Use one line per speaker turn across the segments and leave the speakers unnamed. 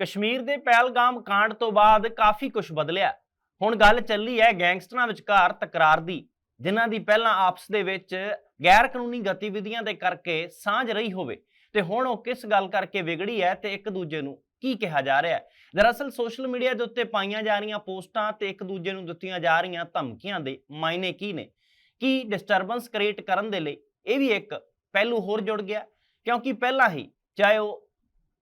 ਕਸ਼ਮੀਰ ਦੇ ਪਹਿਲਗਾਮ ਕਾਂਡ ਤੋਂ ਬਾਅਦ ਕਾਫੀ ਕੁਝ ਬਦਲਿਆ। ਹੁਣ ਗੱਲ ਚੱਲੀ ਹੈ ਗੈਂਗਸਟਰਾਂ ਵਿਚਕਾਰ ਤਕਰਾਰ ਦੀ, ਜਿਨ੍ਹਾਂ ਦੀ ਪਹਿਲਾਂ ਆਪਸ ਦੇ ਵਿੱਚ ਗੈਰ ਕਾਨੂੰਨੀ ਗਤੀਵਿਧੀਆਂ ਦੇ ਕਰਕੇ ਸਾਂਝ ਰਹੀ ਹੋਵੇ। ਤੇ ਹੁਣ ਉਹ ਕਿਸ ਗੱਲ ਕਰਕੇ ਵਿਗੜੀ ਹੈ ਤੇ ਇੱਕ ਦੂਜੇ ਨੂੰ ਕੀ ਕਿਹਾ ਜਾ ਰਿਹਾ ਹੈ ਦਰਅਸਲ ਸੋਸ਼ਲ ਮੀਡੀਆ ਦੇ ਉੱਤੇ ਪਾਈਆਂ ਜਾ ਰਹੀਆਂ ਪੋਸਟਾਂ ਤੇ ਇੱਕ ਦੂਜੇ ਨੂੰ ਦਿੱਤੀਆਂ ਜਾ ਰਹੀਆਂ ਧਮਕੀਆਂ ਦੇ ਮਾਇਨੇ ਕੀ ਨੇ? ਕੀ ਡਿਸਟਰਬੈਂਸ ਕ੍ਰੀਏਟ ਕਰਨ ਦੇ ਲਈ ਇਹ ਵੀ ਇੱਕ ਪਹਿਲੂ ਹੋਰ ਜੁੜ ਗਿਆ? ਕਿਉਂਕਿ ਪਹਿਲਾਂ ਹੀ ਚਾਹੇ ਉਹ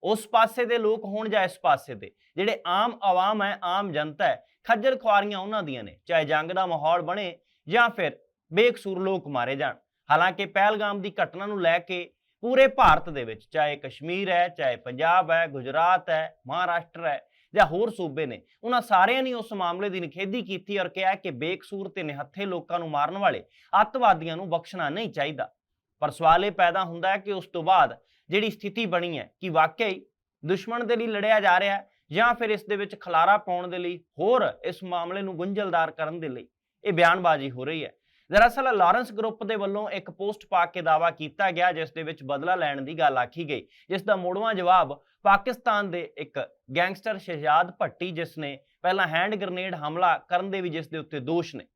ਉਸ ਪਾਸੇ ਦੇ ਲੋਕ ਹੋਣ ਜਾਂ ਇਸ ਪਾਸੇ ਦੇ, ਜਿਹੜੇ ਆਮ ਆਵਾਮ ਹੈ, ਆਮ ਜਨਤਾ ਹੈ, ਖੱਜਲ ਖੁਆਰੀਆਂ ਉਹਨਾਂ ਦੀਆਂ ਨੇ, ਚਾਹੇ ਜੰਗ ਦਾ ਮਾਹੌਲ ਬਣੇ ਜਾਂ ਫਿਰ ਬੇਕਸੂਰ ਲੋਕ ਮਾਰੇ ਜਾਣ। ਹਾਲਾਂਕਿ ਪਹਿਲਗਾਮ ਦੀ ਘਟਨਾ ਨੂੰ ਲੈ ਕੇ ਪੂਰੇ ਭਾਰਤ ਦੇ ਵਿੱਚ, ਚਾਹੇ ਕਸ਼ਮੀਰ ਹੈ, ਚਾਹੇ ਪੰਜਾਬ ਹੈ, ਗੁਜਰਾਤ ਹੈ, ਮਹਾਰਾਸ਼ਟਰ ਹੈ, ਜਾਂ ਹੋਰ ਸੂਬੇ ਨੇ, ਉਹਨਾਂ ਸਾਰਿਆਂ ਨੇ ਉਸ ਮਾਮਲੇ ਦੀ ਨਿਖੇਧੀ ਕੀਤੀ ਔਰ ਕਿਹਾ ਕਿ ਬੇਕਸੂਰ ਤੇ ਨਿਹੱਥੇ ਲੋਕਾਂ ਨੂੰ ਮਾਰਨ ਵਾਲੇ ਅੱਤਵਾਦੀਆਂ ਨੂੰ ਬਖਸ਼ਣਾ ਨਹੀਂ ਚਾਹੀਦਾ। ਪਰ ਸਵਾਲ ਇਹ ਪੈਦਾ ਹੁੰਦਾ ਹੈ ਕਿ ਉਸ ਤੋਂ ਬਾਅਦ ਜਿਹੜੀ ਸਥਿਤੀ ਬਣੀ ਹੈ, ਕਿ ਵਾਕਈ ਦੁਸ਼ਮਣ ਦੇ ਲਈ ਲੜਿਆ ਜਾ ਰਿਹਾ ਹੈ ਜਾਂ ਫਿਰ ਇਸ ਦੇ ਵਿੱਚ ਖਲਾਰਾ ਪਾਉਣ ਦੇ ਲਈ, ਹੋਰ ਇਸ ਮਾਮਲੇ ਨੂੰ ਗੁੰਝਲਦਾਰ ਕਰਨ ਦੇ ਲਈ ਇਹ ਬਿਆਨਬਾਜ਼ੀ ਹੋ ਰਹੀ ਹੈ। ਦਰਅਸਲ ਲਾਰੈਂਸ ਗਰੁੱਪ ਦੇ ਵੱਲੋਂ ਇੱਕ ਪੋਸਟ ਪਾ ਕੇ ਦਾਵਾ ਕੀਤਾ ਗਿਆ, ਜਿਸ ਦੇ ਵਿੱਚ ਬਦਲਾ ਲੈਣ ਦੀ ਗੱਲ ਆਖੀ ਗਈ, ਜਿਸ ਦਾ ਮੋੜਵਾਂ ਜਵਾਬ ਪਾਕਿਸਤਾਨ ਦੇ ਇੱਕ ਗੈਂਗਸਟਰ ਸ਼ਹਿਜ਼ਾਦ ਭੱਟੀ, ਜਿਸ ਨੇ ਪਹਿਲਾਂ ਹੈਂਡ ਗ੍ਰਨੇਡ ਹਮਲਾ ਕਰਨ ਦੇ ਵੀ, ਜਿਸ ਦੇ ਉੱਤੇ ਦੋਸ਼ ਨੇ।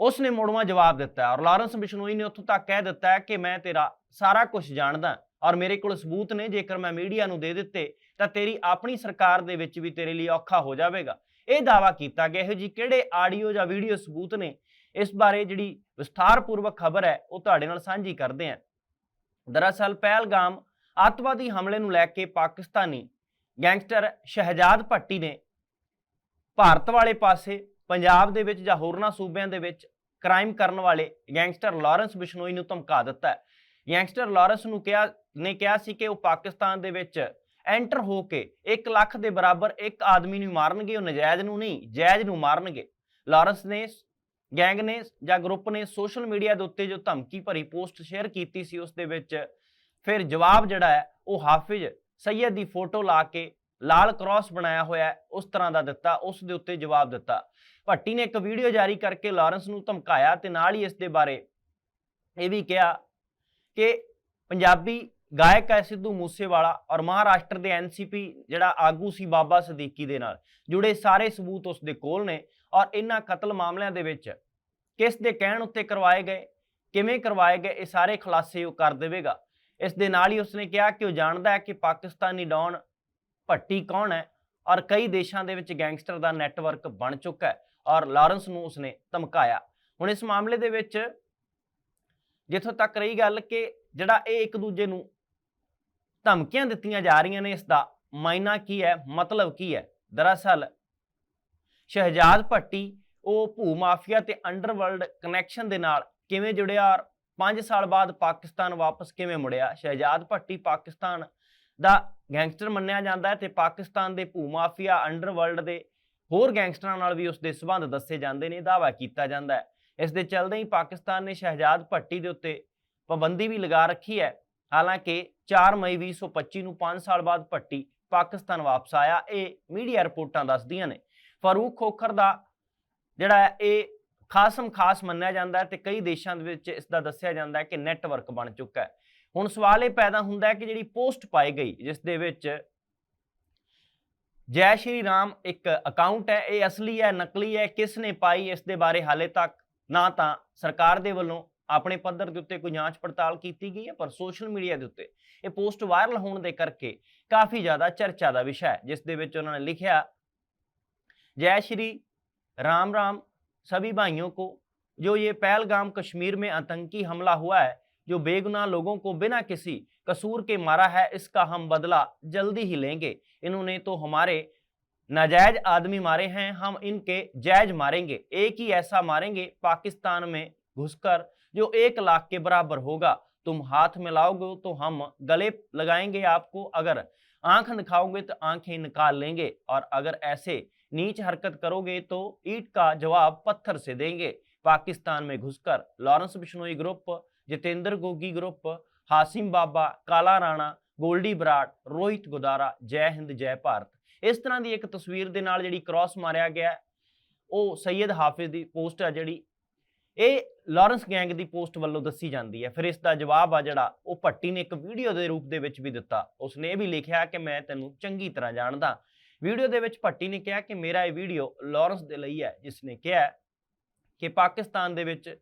ਉਸ ਨੇ ਮੋੜਵਾਂ ਜਵਾਬ ਦਿੱਤਾ ਔਰ ਲਾਰੈਂਸ ਬਿਸ਼ਨੋਈ ਨੇ ਉੱਥੋਂ ਤੱਕ ਕਹਿ ਦਿੱਤਾ ਹੈ ਕਿ ਮੈਂ ਤੇਰਾ ਸਾਰਾ ਕੁਝ ਜਾਣਦਾ ਔਰ ਮੇਰੇ ਕੋਲ ਸਬੂਤ ਨੇ, ਜੇਕਰ ਮੈਂ ਮੀਡੀਆ ਨੂੰ ਦੇ ਦਿੱਤੇ, ਤਾਂ ਤੇਰੀ ਆਪਣੀ ਸਰਕਾਰ ਦੇ ਵਿੱਚ ਵੀ ਤੇਰੇ ਲਈ ਔਖਾ ਹੋ ਜਾਵੇਗਾ। ਇਹ ਦਾਵਾ ਕੀਤਾ ਗਿਆ। ਇਹੋ ਜੀ ਕਿਹੜੇ ਆਡੀਓ ਜਾਂ ਵੀਡੀਓ ਸਬੂਤ ਨੇ? ਇਸ ਬਾਰੇ ਜਿਹੜੀ ਵਿਸਥਾਰਪੂਰਵਕ ਖਬਰ ਹੈ, ਉਹ ਤੁਹਾਡੇ ਨਾਲ ਸਾਂਝੀ ਕਰਦੇ ਹਾਂ। ਦਰਅਸਲ, ਪਹਿਲਗਾਮ ਅੱਤਵਾਦੀ ਹਮਲੇ ਨੂੰ ਲੈ ਕੇ ਪਾਕਿਸਤਾਨੀ ਗੈਂਗਸਟਰ ਸ਼ਹਿਜਾਦ ਭੱਟੀ ਨੇ ਭਾਰਤ ਵਾਲੇ ਪਾਸੇ ਪੰਜਾਬ ਦੇ ਵਿੱਚ ਜਾਂ ਹੋਰਨਾਂ ਸੂਬਿਆਂ ਦੇ ਵਿੱਚ ਕ੍ਰਾਈਮ ਕਰਨ ਵਾਲੇ ਗੈਂਗਸਟਰ ਲਾਰੈਂਸ ਬਿਸ਼ਨੋਈ ਨੂੰ ਧਮਕਾ ਦਿੱਤਾ ਹੈ। ਗੈਂਗਸਟਰ ਲਾਰੈਂਸ ਨੂੰ ਕਿਹਾ, ਨੇ ਕਿਹਾ ਸੀ ਕਿ ਉਹ ਪਾਕਿਸਤਾਨ ਦੇ ਵਿੱਚ ਐਂਟਰ ਹੋ ਕੇ 1 ਲੱਖ ਦੇ ਬਰਾਬਰ ਇੱਕ ਆਦਮੀ ਨੂੰ ਮਾਰਨਗੇ, ਉਹ ਨਜਾਇਜ਼ ਨੂੰ ਨਹੀਂ, ਜਾਇਜ਼ ਨੂੰ ਮਾਰਨਗੇ। ਲਾਰੈਂਸ ਨੇ ਗੈਂਗ ਨੇ ਜਾਂ ਗਰੁੱਪ ਨੇ ਸੋਸ਼ਲ ਮੀਡੀਆ ਦੇ ਉੱਤੇ ਜੋ ਧਮਕੀ ਭਰੀ ਪੋਸਟ ਸ਼ੇਅਰ ਕੀਤੀ ਸੀ, ਉਸ ਦੇ ਵਿੱਚ ਫਿਰ ਜਵਾਬ ਜਿਹੜਾ ਹੈ, ਉਹ ਹਾਫਿਜ਼ ਸੈਯਦ ਦੀ ਫੋਟੋ ਲਾ ਕੇ ਲਾਲ ਕ੍ਰਾਸ ਬਣਾਇਆ ਹੋਇਆ ਉਸ ਤਰ੍ਹਾਂ ਦਾ ਦਿੱਤਾ, ਉਸ ਦੇ ਉੱਤੇ ਜਵਾਬ ਦਿੱਤਾ। ਭੱਟੀ ਨੇ ਇੱਕ ਵੀਡੀਓ ਜਾਰੀ ਕਰਕੇ ਲਾਰੈਂਸ ਨੂੰ ਧਮਕਾਇਆ ਤੇ ਨਾਲ ਹੀ ਇਸ ਦੇ ਬਾਰੇ ਇਹ ਵੀ ਕਿਹਾ ਕਿ ਪੰਜਾਬੀ ਗਾਇਕ ਹੈ ਸਿੱਧੂ ਮੂਸੇਵਾਲਾ ਔਰ ਮਹਾਰਾਸ਼ਟਰ ਦੇ ਐਨਸੀਪੀ ਜਿਹੜਾ ਆਗੂ ਸੀ ਬਾਬਾ ਸਦੀਕੀ ਦੇ ਨਾਲ, ਜੁੜੇ ਸਾਰੇ ਸਬੂਤ ਉਸ ਦੇ ਕੋਲ ਨੇ ਔਰ ਇਹਨਾਂ ਕਤਲ ਮਾਮਲਿਆਂ ਦੇ ਵਿੱਚ ਕਿਸ ਦੇ ਕਹਿਣ ਉੱਤੇ ਕਰਵਾਏ ਗਏ, ਕਿਵੇਂ ਕਰਵਾਏ ਗਏ, ਇਹ ਸਾਰੇ ਖੁਲਾਸੇ ਉਹ ਕਰ ਦੇਵੇਗਾ। ਇਸ ਦੇ ਨਾਲ ਹੀ ਉਸਨੇ ਕਿਹਾ ਕਿ ਉਹ ਜਾਣਦਾ ਹੈ ਕਿ ਪਾਕਿਸਤਾਨੀ ਡੌਨ ਭੱਟੀ ਕੌਣ ਹੈ? ਔਰ ਕਈ ਦੇਸ਼ਾਂ ਦੇ ਵਿੱਚ ਗੈਂਗਸਟਰ ਦਾ ਨੈਟਵਰਕ ਬਣ ਚੁੱਕਾ ਹੈ ਔਰ ਲਾਰੈਂਸ ਨੂੰ ਉਸਨੇ ਧਮਕਾਇਆ। ਹੁਣ ਇਸ ਮਾਮਲੇ ਦੇ ਵਿੱਚ ਜਿੱਥੋਂ ਤੱਕ ਰਹੀ ਗੱਲ ਕਿ ਜਿਹੜਾ ਇਹ ਇੱਕ ਦੂਜੇ ਨੂੰ ਧਮਕੀਆਂ ਦਿੱਤੀਆਂ ਜਾ ਰਹੀਆਂ ਨੇ, ਇਸ ਦਾ ਮਾਇਨਾ ਕੀ ਹੈ, ਮਤਲਬ ਕੀ ਹੈ? ਦਰਅਸਲ ਸ਼ਹਿਜਾਦ ਭੱਟੀ, ਉਹ ਭੂ ਮਾਫੀਆ ਤੇ ਅੰਡਰਵਰਲਡ ਕਨੈਕਸ਼ਨ ਦੇ ਨਾਲ ਕਿਵੇਂ ਜੁੜਿਆ ਔਰ 5 ਸਾਲ ਬਾਅਦ ਪਾਕਿਸਤਾਨ ਵਾਪਸ ਕਿਵੇਂ ਮੁੜਿਆ? ਸ਼ਹਿਜਾਦ ਭੱਟੀ ਪਾਕਿਸਤਾਨ ਦਾ ਗੈਂਗਸਟਰ ਮੰਨਿਆ ਜਾਂਦਾ ਹੈ ਤੇ ਪਾਕਿਸਤਾਨ ਦੇ ਭੂ ਮਾਫੀਆ ਅੰਡਰਵਰਲਡ ਦੇ ਹੋਰ ਗੈਂਗਸਟਰਾਂ ਨਾਲ ਵੀ ਉਸ ਦੇ ਸਬੰਧ ਦੱਸੇ ਜਾਂਦੇ ਨੇ ਦਾਵਾ ਕੀਤਾ ਜਾਂਦਾ ਹੈ। ਇਸ ਦੇ ਚੱਲਦੇ ਹੀ ਪਾਕਿਸਤਾਨ ਨੇ ਸ਼ਹਿਜਾਦ ਭੱਟੀ ਦੇ ਉੱਤੇ ਪਾਬੰਦੀ ਵੀ ਲਗਾ ਰੱਖੀ ਹੈ। ਹਾਲਾਂਕਿ 4 ਮਈ 2025 ਨੂੰ 5 ਸਾਲ ਬਾਅਦ ਭੱਟੀ ਪਾਕਿਸਤਾਨ ਵਾਪਸ ਆਇਆ, ਇਹ ਮੀਡੀਆ ਰਿਪੋਰਟਾਂ ਦੱਸਦੀਆਂ ਨੇ। ਫਾਰੂਕ ਖੋਖਰ ਦਾ ਜਿਹੜਾ ਹੈ, ਇਹ ਖਾਸਮ ਖਾਸ ਮੰਨਿਆ ਜਾਂਦਾ ਹੈ ਤੇ ਕਈ ਦੇਸ਼ਾਂ ਦੇ ਵਿੱਚ ਇਸ ਦਾ ਦੱਸਿਆ ਜਾਂਦਾ ਹੈ ਕਿ ਨੈਟਵਰਕ ਬਣ ਚੁੱਕਾ ਹੈ। ਹੁਣ ਸਵਾਲ ਇਹ ਪੈਦਾ ਹੁੰਦਾ ਹੈ ਕਿ ਜਿਹੜੀ ਪੋਸਟ ਪਾਈ ਗਈ ਜਿਸ ਦੇ ਵਿੱਚ ਜੈ ਸ਼੍ਰੀ ਰਾਮ ਇੱਕ ਅਕਾਊਂਟ ਹੈ ਇਹ ਅਸਲੀ ਹੈ ਨਕਲੀ ਹੈ ਕਿਸ ਨੇ ਪਾਈ ਇਸ ਦੇ ਬਾਰੇ ਹਾਲੇ ਤੱਕ ਨਾ ਤਾਂ ਸਰਕਾਰ ਦੇ ਵੱਲੋਂ ਆਪਣੇ ਪੱਧਰ ਦੇ ਉੱਤੇ ਕੋਈ ਜਾਂਚ ਪੜਤਾਲ ਕੀਤੀ ਗਈ ਹੈ ਪਰ ਸੋਸ਼ਲ ਮੀਡੀਆ ਦੇ ਉੱਤੇ ਇਹ ਪੋਸਟ ਵਾਇਰਲ ਹੋਣ ਦੇ ਕਰਕੇ ਕਾਫੀ ਜ਼ਿਆਦਾ ਚਰਚਾ ਦਾ ਵਿਸ਼ਾ ਹੈ ਜਿਸ ਦੇ ਵਿੱਚ ਉਹਨਾਂ ਨੇ ਲਿਖਿਆ जय श्री राम राम सभी भाइयों को जो ये पहलगाम कश्मीर में आतंकी हमला हुआ है जो बेगुनाह लोगों को बिना किसी कसूर के मारा है, इसका हम बदला जल्दी ही लेंगे। इन्होंने तो हमारे नाजायज आदमी मारे हैं, हम इनके जायज़ मारेंगे। एक ही ऐसा मारेंगे पाकिस्तान में घुसकर, जो एक लाख के बराबर होगा। तुम हाथ मिलाओगे तो हम गले लगाएँगे आपको। अगर आँख दिखाओगे तो आँखें निकाल लेंगे। और अगर ऐसे नीच हरकत करोगे तो ईट का जवाब पत्थर से देंगे। पाकिस्तान में घुसकर, Lawrence Bishnoi group Jatinder Gogi group, Hashim Baba, Kala Rana, Goldy ਬਰਾਟ, Rohit Gudara, ਜੈ ਹਿੰਦ, ਜੈ ਭਾਰਤ। ਇਸ ਤਰ੍ਹਾਂ ਦੀ ਇੱਕ ਤਸਵੀਰ ਦੇ ਨਾਲ ਜਿਹੜੀ ਕ੍ਰਾਸ ਮਾਰਿਆ ਗਿਆ ਉਹ ਸੈਯਦ ਹਾਫਿਜ਼ ਦੀ ਪੋਸਟ ਆ ਜਿਹੜੀ, ਇਹ ਲਾਰੈਂਸ ਗੈਂਗ ਦੀ ਪੋਸਟ ਵੱਲੋਂ ਦੱਸੀ ਜਾਂਦੀ ਹੈ। ਫਿਰ ਇਸ ਦਾ ਜਵਾਬ ਆ ਜਿਹੜਾ, ਉਹ ਭੱਟੀ ਨੇ ਇੱਕ ਵੀਡੀਓ ਦੇ ਰੂਪ ਦੇ ਵਿੱਚ ਵੀ ਦਿੱਤਾ। ਉਸਨੇ ਇਹ ਵੀ ਲਿਖਿਆ ਕਿ ਮੈਂ ਤੈਨੂੰ ਚੰਗੀ ਤਰ੍ਹਾਂ ਜਾਣਦਾ। ਵੀਡੀਓ ਦੇ ਵਿੱਚ ਭੱਟੀ ਨੇ ਕਿਹਾ ਕਿ ਮੇਰਾ ਇਹ ਵੀਡੀਓ ਲਾਰੈਂਸ ਦੇ ਲਈ ਹੈ, ਜਿਸ ਨੇ ਕਿਹਾ ਕਿ ਪਾਕਿਸਤਾਨ ਦੇ ਵਿੱਚ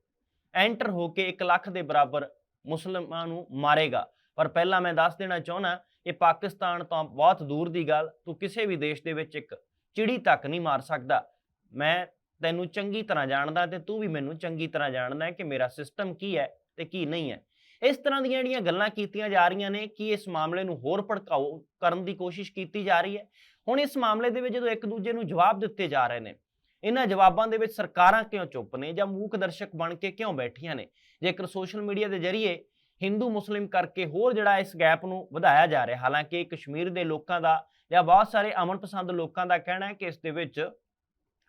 ਐਂਟਰ ਹੋ ਕੇ 1 ਲੱਖ ਦੇ ਬਰਾਬਰ ਮੁਸਲਮਾਨਾਂ ਨੂੰ ਮਾਰੇਗਾ। ਪਰ ਪਹਿਲਾਂ ਮੈਂ ਦੱਸ ਦੇਣਾ ਚਾਹੁੰਦਾ, ਇਹ ਪਾਕਿਸਤਾਨ ਤੋਂ ਬਹੁਤ ਦੂਰ ਦੀ ਗੱਲ, ਤੂੰ ਕਿਸੇ ਵੀ ਦੇਸ਼ ਦੇ ਵਿੱਚ ਇੱਕ ਚਿੜੀ ਤੱਕ ਨਹੀਂ ਮਾਰ ਸਕਦਾ। ਮੈਂ ਤੈਨੂੰ ਚੰਗੀ ਤਰ੍ਹਾਂ ਜਾਣਦਾ ਤੇ ਤੂੰ ਵੀ ਮੈਨੂੰ ਚੰਗੀ ਤਰ੍ਹਾਂ ਜਾਣਦਾ ਕਿ ਮੇਰਾ ਸਿਸਟਮ ਕੀ ਹੈ ਤੇ ਕੀ ਨਹੀਂ ਹੈ। ਇਸ ਤਰ੍ਹਾਂ ਦੀਆਂ ਜਿਹੜੀਆਂ ਗੱਲਾਂ ਕੀਤੀਆਂ ਜਾ ਰਹੀਆਂ ਨੇ ਕਿ ਇਸ ਮਾਮਲੇ ਨੂੰ ਹੋਰ ਭੜਕਾਓ ਕਰਨ ਦੀ ਕੋਸ਼ਿਸ਼ ਕੀਤੀ ਜਾ ਰਹੀ ਹੈ। ਹੁਣ ਇਸ ਮਾਮਲੇ ਦੇ ਵਿੱਚ ਜਦੋਂ ਇੱਕ ਦੂਜੇ ਨੂੰ ਜਵਾਬ ਦਿੱਤੇ ਜਾ ਰਹੇ ਨੇ ਇਹਨਾਂ ਜਵਾਬਾਂ ਦੇ ਵਿੱਚ ਸਰਕਾਰਾਂ ਕਿਉਂ ਚੁੱਪ ਨੇ ਜਾਂ ਮੂਕ ਦਰਸ਼ਕ ਬਣ ਕੇ ਕਿਉਂ ਬੈਠੀਆਂ ਨੇ? ਜੇਕਰ ਸੋਸ਼ਲ ਮੀਡੀਆ ਦੇ ਜ਼ਰੀਏ ਹਿੰਦੂ, ਮੁਸਲਿਮ ਕਰਕੇ ਹੋਰ ਜਿਹੜਾ ਇਸ ਗੈਪ ਨੂੰ ਵਧਾਇਆ ਜਾ ਰਿਹਾ, ਹਾਲਾਂਕਿ ਕਸ਼ਮੀਰ ਦੇ ਲੋਕਾਂ ਦਾ ਜਾਂ ਬਹੁਤ ਸਾਰੇ ਅਮਨ ਪਸੰਦ ਲੋਕਾਂ ਦਾ ਕਹਿਣਾ ਹੈ ਕਿ ਇਸ ਦੇ ਵਿੱਚ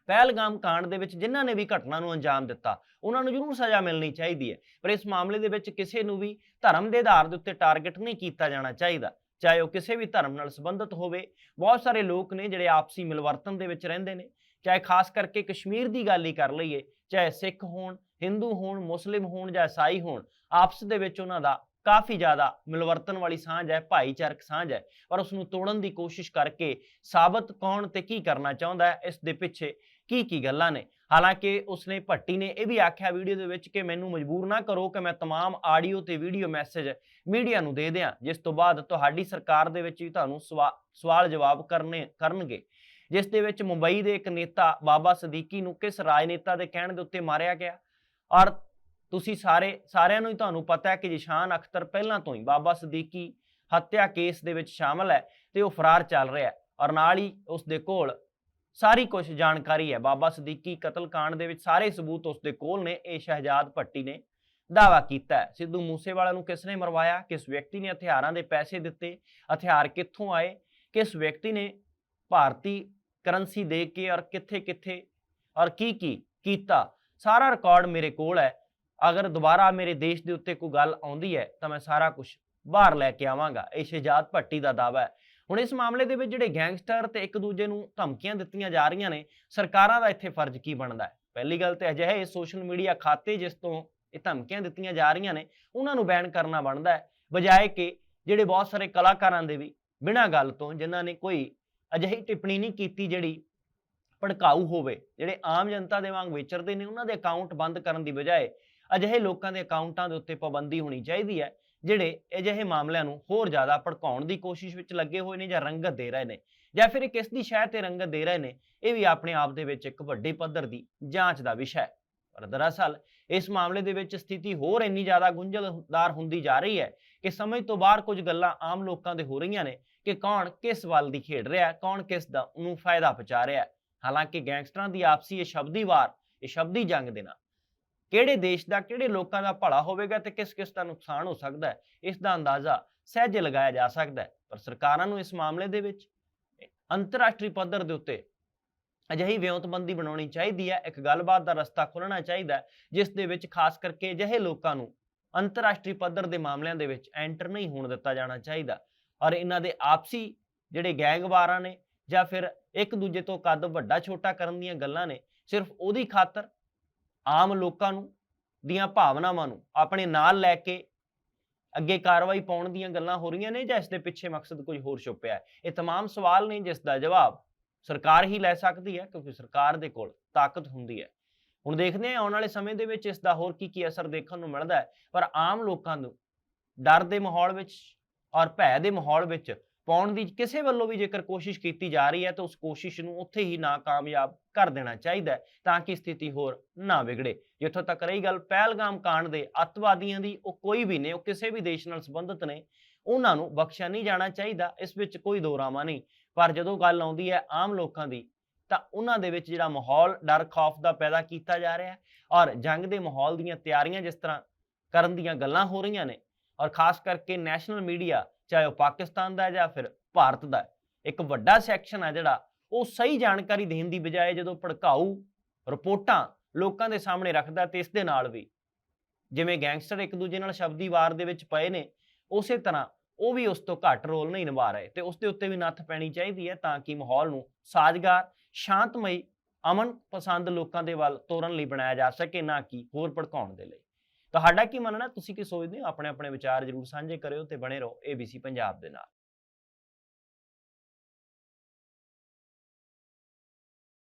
ਪਹਿਲਗਾਮ ਕਾਂਡ ਦੇ ਵਿੱਚ ਜਿਨ੍ਹਾਂ ਨੇ ਵੀ ਘਟਨਾ ਨੂੰ ਅੰਜਾਮ ਦਿੱਤਾ, ਉਹਨਾਂ ਨੂੰ ਜ਼ਰੂਰ ਸਜ਼ਾ ਮਿਲਣੀ ਚਾਹੀਦੀ ਹੈ। ਪਰ ਇਸ ਮਾਮਲੇ ਦੇ ਵਿੱਚ ਕਿਸੇ ਨੂੰ ਵੀ ਧਰਮ ਦੇ ਆਧਾਰ ਦੇ ਉੱਤੇ ਟਾਰਗੇਟ ਨਹੀਂ ਕੀਤਾ ਜਾਣਾ ਚਾਹੀਦਾ। ਚਾਹੇ ਉਹ ਕਿਸੇ ਵੀ ਧਰਮ ਨਾਲ ਸੰਬੰਧਿਤ ਹੋਵੇ, ਬਹੁਤ ਸਾਰੇ ਲੋਕ ਨੇ ਜਿਹੜੇ ਆਪਸੀ ਮਿਲਵਰਤਨ ਦੇ ਵਿੱਚ ਰਹਿੰਦੇ ਨੇ। ਚਾਹੇ ਖਾਸ ਕਰਕੇ ਕਸ਼ਮੀਰ ਦੀ ਗੱਲ ਹੀ ਕਰ ਲਈਏ ਚਾਹੇ ਸਿੱਖ ਹੋਣ ਹਿੰਦੂ ਹੋਣ ਮੁਸਲਿਮ ਹੋਣ ਜਾਂ ਈਸਾਈ ਹੋਣ ਆਪਸ ਦੇ ਵਿੱਚ ਉਹਨਾਂ ਦਾ ਕਾਫੀ ਜ਼ਿਆਦਾ ਮਿਲਵਰਤਨ ਵਾਲੀ ਸਾਂਝ ਹੈ ਭਾਈਚਾਰਕ ਸਾਂਝ ਹੈ ਪਰ ਉਸ ਨੂੰ ਤੋੜਨ ਦੀ ਕੋਸ਼ਿਸ਼ ਕਰਕੇ ਸਾਬਤ ਕੌਣ ਤੇ ਕੀ ਕਰਨਾ ਚਾਹੁੰਦਾ ਹੈ ਇਸ ਦੇ ਪਿੱਛੇ ਕੀ ਕੀ ਗੱਲਾਂ ਨੇ ਹਾਲਾਂਕਿ ਉਸਨੇ ਭੱਟੀ ਨੇ ਇਹ ਵੀ ਆਖਿਆ ਵੀਡੀਓ ਦੇ ਵਿੱਚ ਕਿ ਮੈਨੂੰ ਮਜਬੂਰ ਨਾ ਕਰੋ ਕਿ ਮੈਂ तमाम ਆਡੀਓ ਤੇ ਵੀਡੀਓ ਮੈਸੇਜ ਮੀਡੀਆ ਨੂੰ ਦੇ ਦਿਆਂ ਜਿਸ ਤੋਂ ਬਾਅਦ ਤੁਹਾਡੀ ਸਰਕਾਰ ਦੇ ਵਿੱਚ ਵੀ ਤੁਹਾਨੂੰ ਸਵਾ- ਸਵਾਲ ਜਵਾਬ ਕਰਨੇ ਕਰਨਗੇ ਜਿਸ ਦੇ ਵਿੱਚ ਮੁੰਬਈ ਦੇ ਇੱਕ ਨੇਤਾ ਬਾਬਾ ਸਦੀਕੀ ਨੂੰ ਕਿਸ ਰਾਜਨੇਤਾ ਦੇ ਕਹਿਣ ਦੇ ਉੱਤੇ ਮਾਰਿਆ ਗਿਆ? ਔਰ ਤੁਸੀਂ ਸਾਰੇ, ਸਾਰਿਆਂ ਨੂੰ ਹੀ ਤੁਹਾਨੂੰ ਪਤਾ ਹੈ ਕਿ ਜਿਸ਼ਾਨ ਅਖਤਰ ਪਹਿਲਾਂ ਤੋਂ ਹੀ ਬਾਬਾ ਸਦੀਕੀ ਹੱਤਿਆ ਕੇਸ ਦੇ ਵਿੱਚ ਸ਼ਾਮਲ ਹੈ ਤੇ ਉਹ ਫਰਾਰ ਚੱਲ ਰਿਹਾ ਹੈ ਔਰ ਨਾਲ ਹੀ ਉਸ ਦੇ ਕੋਲ ਸਾਰੀ ਕੁਝ ਜਾਣਕਾਰੀ ਹੈ। ਬਾਬਾ ਸਦੀਕੀ ਕਤਲकांड ਦੇ ਵਿੱਚ ਸਾਰੇ ਸਬੂਤ ਉਸ ਦੇ ਕੋਲ ਨੇ, ਇਹ ਸ਼ਹਿਜਾਦ ਭੱਟੀ ਨੇ ਦਾਵਾ ਕੀਤਾ ਹੈ। ਸਿੱਧੂ ਮੂਸੇਵਾਲਾ ਨੂੰ ਕਿਸ ਨੇ ਮਰਵਾਇਆ? ਕਿਸ ਵਿਅਕਤੀ ਨੇ ਹਥਿਆਰਾਂ ਦੇ ਪੈਸੇ ਦਿੱਤੇ? ਹਥਿਆਰ ਕਿੱਥੋਂ ਆਏ? ਕਿਸ ਵਿਅਕਤੀ ਨੇ ਭਾਰਤੀ ਕਰੰਸੀ ਦੇ ਕੇ ਔਰ ਕਿੱਥੇ ਕਿੱਥੇ ਔਰ ਕੀ ਕੀ ਕੀਤਾ, ਸਾਰਾ ਰਿਕਾਰਡ ਮੇਰੇ ਕੋਲ ਹੈ। ਅਗਰ ਦੁਬਾਰਾ ਮੇਰੇ ਦੇਸ਼ ਦੇ ਉੱਤੇ ਕੋਈ ਗੱਲ ਆਉਂਦੀ ਹੈ, ਤਾਂ ਮੈਂ ਸਾਰਾ ਕੁਝ ਬਾਹਰ ਲੈ ਕੇ ਆਵਾਂਗਾ। ਇਹ ਸ਼ਹਿਜਾਦ ਭੱਟੀ ਦਾ ਦਾਵਾ ਹੈ। ਹੁਣ ਇਸ ਮਾਮਲੇ ਦੇ ਵਿੱਚ ਜਿਹੜੇ ਗੈਂਗਸਟਰ ਤੇ ਇੱਕ ਦੂਜੇ ਨੂੰ ਧਮਕੀਆਂ ਦਿੱਤੀਆਂ ਜਾ ਰਹੀਆਂ ਨੇ, ਸਰਕਾਰਾਂ ਦਾ ਇੱਥੇ ਫਰਜ਼ ਕੀ ਬਣਦਾ ਹੈ? ਪਹਿਲੀ ਗੱਲ ਤੇ ਅਜਿਹੇ ਸੋਸ਼ਲ ਮੀਡੀਆ ਖਾਤੇ ਜਿਸ ਤੋਂ ਇਹ ਧਮਕੀਆਂ ਦਿੱਤੀਆਂ ਜਾ ਰਹੀਆਂ ਨੇ, ਉਹਨਾਂ ਨੂੰ ਬੈਨ ਕਰਨਾ ਬਣਦਾ ਹੈ। ਬਜਾਏ ਕਿ ਜਿਹੜੇ ਬਹੁਤ ਸਾਰੇ ਕਲਾਕਾਰਾਂ ਦੇ ਵੀ ਬਿਨਾਂ ਗੱਲ ਤੋਂ, ਜਿਨ੍ਹਾਂ ਨੇ ਕੋਈ ਅਜਿਹੀ ਟਿੱਪਣੀ ਨਹੀਂ ਕੀਤੀ ਜਿਹੜੀ ਭੜਕਾਊ ਹੋਵੇ, ਜਿਹੜੇ ਆਮ ਜਨਤਾ ਦੇ ਵਾਂਗ ਵਿਚਰਦੇ ਨੇ, ਉਹਨਾਂ ਦੇ ਅਕਾਊਂਟ ਬੰਦ ਕਰਨ ਦੀ ਬਜਾਏ ਅਜਿਹੇ ਲੋਕਾਂ ਦੇ ਅਕਾਊਂਟਾਂ ਦੇ ਉੱਤੇ ਪਾਬੰਦੀ ਹੋਣੀ ਚਾਹੀਦੀ ਹੈ, ਜਿਹੜੇ ਅਜਿਹੇ ਮਾਮਲਿਆਂ ਨੂੰ ਹੋਰ ਜ਼ਿਆਦਾ ਭੜਕਾਉਣ ਦੀ ਕੋਸ਼ਿਸ਼ ਵਿੱਚ ਲੱਗੇ ਹੋਏ ਨੇ ਜਾਂ ਰੰਗਤ ਦੇ ਰਹੇ ਨੇ, ਜਾਂ ਫਿਰ ਇਹ ਕਿਸ ਦੀ ਸ਼ਹਿ ਤੇ ਰੰਗਤ ਦੇ ਰਹੇ ਨੇ, ਇਹ ਵੀ ਆਪਣੇ ਆਪ ਦੇ ਵਿੱਚ ਇੱਕ ਵੱਡੇ ਪੱਧਰ ਦੀ ਜਾਂਚ ਦਾ ਵਿਸ਼ਾ ਹੈ। ਪਰ ਦਰਅਸਲ ਇਸ ਮਾਮਲੇ ਦੇ ਵਿੱਚ ਸਥਿਤੀ ਹੋਰ ਇੰਨੀ ਜ਼ਿਆਦਾ ਗੁੰਝਲਦਾਰ ਹੁੰਦੀ ਜਾ ਰਹੀ ਹੈ ਕਿ ਸਮਝ ਤੋਂ ਬਾਹਰ ਕੁਝ ਗੱਲਾਂ ਆਮ ਲੋਕਾਂ ਦੇ ਹੋ ਰਹੀਆਂ ਨੇ ਕਿ ਕੌਣ ਕਿਸ ਵੱਲ ਦੀ ਖੇਡ ਰਿਹਾ ਹੈ ਕੌਣ ਕਿਸ ਦਾ ਨੂੰ ਫਾਇਦਾ ਪਹੁੰਚਾ ਰਿਹਾ। ਹੈ ਹਾਲਾਂਕਿ ਗੈਂਗਸਟਰਾਂ ਦੀ ਆਪਸੀ ਇਹ ਸ਼ਬਦੀ ਵਾਰ, ਇਹ ਸ਼ਬਦੀ ਜੰਗ ਦੇ ਨਾਲ ਕਿਹੜੇ ਦੇਸ਼ ਦਾ, ਕਿਹੜੇ ਲੋਕਾਂ ਦਾ ਭਲਾ ਹੋਵੇਗਾ ਤੇ ਕਿਸ ਕਿਸ ਦਾ ਨੁਕਸਾਨ ਹੋ ਸਕਦਾ ਹੈ, ਇਸ ਦਾ ਅੰਦਾਜ਼ਾ ਸਹਿਜੇ ਲਗਾਇਆ ਜਾ ਸਕਦਾ ਹੈ। ਪਰ ਸਰਕਾਰਾਂ ਨੂੰ ਇਸ ਮਾਮਲੇ ਦੇ ਵਿੱਚ ਅੰਤਰਰਾਸ਼ਟਰੀ ਪੱਧਰ ਦੇ ਉੱਤੇ ਅਜਿਹੀ ਵਿਉਂਤਬੰਦੀ ਬਣਾਉਣੀ ਚਾਹੀਦੀ ਹੈ, ਇੱਕ ਗੱਲਬਾਤ ਦਾ ਰਸਤਾ ਖੋਲਣਾ ਚਾਹੀਦਾ ਜਿਸ ਦੇ ਵਿੱਚ ਖਾਸ ਕਰਕੇ ਅਜਿਹੇ ਲੋਕਾਂ ਨੂੰ ਅੰਤਰਰਾਸ਼ਟਰੀ ਪੱਧਰ ਦੇ ਮਾਮਲਿਆਂ ਦੇ ਵਿੱਚ ਐਂਟਰ ਨਹੀਂ ਹੋਣ ਦਿੱਤਾ ਜਾਣਾ ਚਾਹੀਦਾ। ਔਰ ਇਹਨਾਂ ਦੇ ਆਪਸੀ ਜਿਹੜੇ ਗੈਂਗਵਾਰਾਂ ਨੇ ਜਾਂ ਫਿਰ ਇੱਕ ਦੂਜੇ ਤੋਂ ਕੱਦ ਵੱਡਾ ਛੋਟਾ ਕਰਨ ਦੀਆਂ ਗੱਲਾਂ ਨੇ ਸਿਰਫ ਉਹਦੀ ਖਾਤਰ ਆਮ ਲੋਕਾਂ ਨੂੰ ਦੀਆਂ ਭਾਵਨਾਵਾਂ ਨੂੰ ਆਪਣੇ ਨਾਲ ਲੈ ਕੇ ਅੱਗੇ ਕਾਰਵਾਈ ਪਾਉਣ ਦੀਆਂ ਗੱਲਾਂ ਹੋ ਰਹੀਆਂ ਨੇ ਜਾਂ ਇਸ ਦੇ ਪਿੱਛੇ ਮਕਸਦ ਕੁਝ ਹੋਰ ਛੁਪਿਆ ਹੈ ਇਹ तमाम ਸਵਾਲ ਨੇ ਜਿਸ ਦਾ ਜਵਾਬ ਸਰਕਾਰ ਹੀ ਲੈ ਸਕਦੀ ਹੈ ਕਿਉਂਕਿ ਸਰਕਾਰ ਦੇ ਕੋਲ ਤਾਕਤ ਹੁੰਦੀ ਹੈ ਹੁਣ ਦੇਖਦੇ ਹਾਂ ਆਉਣ ਵਾਲੇ ਸਮੇਂ ਦੇ ਵਿੱਚ ਇਸ ਦਾ ਹੋਰ ਕੀ ਕੀ ਅਸਰ ਦੇਖਣ ਨੂੰ ਮਿਲਦਾ ਹੈ ਪਰ ਆਮ ਲੋਕਾਂ ਨੂੰ ਡਰ ਦੇ ਮਾਹੌਲ ਵਿੱਚ ਔਰ ਭੈ ਦੇ ਮਾਹੌਲ ਵਿੱਚ ਪਾਉਣ ਦੀ ਕਿਸੇ ਵੱਲੋਂ ਵੀ ਜੇਕਰ ਕੋਸ਼ਿਸ਼ ਕੀਤੀ ਜਾ ਰਹੀ ਹੈ, ਤਾਂ ਉਸ ਕੋਸ਼ਿਸ਼ ਨੂੰ ਉੱਥੇ ਹੀ ਨਾਕਾਮਯਾਬ ਕਰ ਦੇਣਾ ਚਾਹੀਦਾ ਤਾਂ ਕਿ ਸਥਿਤੀ ਹੋਰ ਨਾ ਵਿਗੜੇ। ਜਿੱਥੋਂ ਤੱਕ ਰਹੀ ਗੱਲ ਪਹਿਲਗਾਮ ਕਾਂਡ ਦੇ ਅੱਤਵਾਦੀਆਂ ਦੀ, ਉਹ ਕੋਈ ਵੀ ਨੇ, ਉਹ ਕਿਸੇ ਵੀ ਦੇਸ਼ ਨਾਲ ਸੰਬੰਧਿਤ ਨੇ, ਉਹਨਾਂ ਨੂੰ ਬਖਸ਼ਿਆ ਨਹੀਂ ਜਾਣਾ ਚਾਹੀਦਾ, ਇਸ ਵਿੱਚ ਕੋਈ ਦੋਰਾਮਾ ਨਹੀਂ। ਪਰ ਜਦੋਂ ਗੱਲ ਆਉਂਦੀ ਹੈ ਆਮ ਲੋਕਾਂ ਦੀ, ਤਾਂ ਉਹਨਾਂ ਦੇ ਵਿੱਚ ਜਿਹੜਾ ਮਾਹੌਲ ਡਰ, ਖੌਫ ਦਾ ਪੈਦਾ ਕੀਤਾ ਜਾ ਰਿਹਾ ਹੈ ਔਰ ਜੰਗ ਦੇ ਮਾਹੌਲ ਦੀਆਂ ਤਿਆਰੀਆਂ ਜਿਸ ਤਰ੍ਹਾਂ ਕਰਨ ਦੀਆਂ ਗੱਲਾਂ ਹੋ ਰਹੀਆਂ ਨੇ ਔਰ ਖਾਸ ਕਰਕੇ ਨੈਸ਼ਨਲ ਮੀਡੀਆ ਚਾਹੇ ਉਹ ਪਾਕਿਸਤਾਨ ਦਾ ਜਾਂ ਫਿਰ ਭਾਰਤ ਦਾ ਇੱਕ ਵੱਡਾ ਸੈਕਸ਼ਨ ਹੈ ਜਿਹੜਾ ਉਹ ਸਹੀ ਜਾਣਕਾਰੀ ਦੇਣ ਦੀ ਬਜਾਏ ਜਦੋਂ ਭੜਕਾਊ ਰਿਪੋਰਟਾਂ ਲੋਕਾਂ ਦੇ ਸਾਹਮਣੇ ਰੱਖਦਾ ਤੇ ਇਸ ਦੇ ਨਾਲ ਵੀ, ਜਿਵੇਂ ਗੈਂਗਸਟਰ ਇੱਕ ਦੂਜੇ ਨਾਲ ਸ਼ਬਦੀ ਵਾਰ ਦੇ ਵਿੱਚ ਪਏ ਨੇ, ਉਸੇ ਤਰ੍ਹਾਂ ਉਹ ਵੀ ਉਸ ਤੋਂ ਘੱਟ ਰੋਲ ਨਹੀਂ ਨਿਭਾ ਰਹੇ ਤੇ ਉਸ ਦੇ ਉੱਤੇ ਵੀ ਨੱਥ ਪੈਣੀ ਚਾਹੀਦੀ ਹੈ ਤਾਂ ਕਿ ਮਾਹੌਲ ਨੂੰ ਸਾਜ਼ਗਾਰ, ਸ਼ਾਂਤਮਈ, ਅਮਨ ਪਸੰਦ ਲੋਕਾਂ ਦੇ ਵੱਲ ਤੋਰਨ ਲਈ ਬਣਾਇਆ ਜਾ ਸਕੇ ਨਾ ਕਿ ਹੋਰ ਭੜਕਾਉਣ ਦੇ ਲਈ। ਤੁਹਾਡਾ ਕੀ ਮੰਨਣਾ? ਤੁਸੀਂ ਕੀ ਸੋਚਦੇ ਹੋ? ਆਪਣੇ ਆਪਣੇ ਵਿਚਾਰ ਜਰੂਰ ਸਾਂਝੇ ਕਰਿਓ ਤੇ ਬਣੇ ਰਹੋ ABC ਪੰਜਾਬ ਦੇ ਨਾਲ।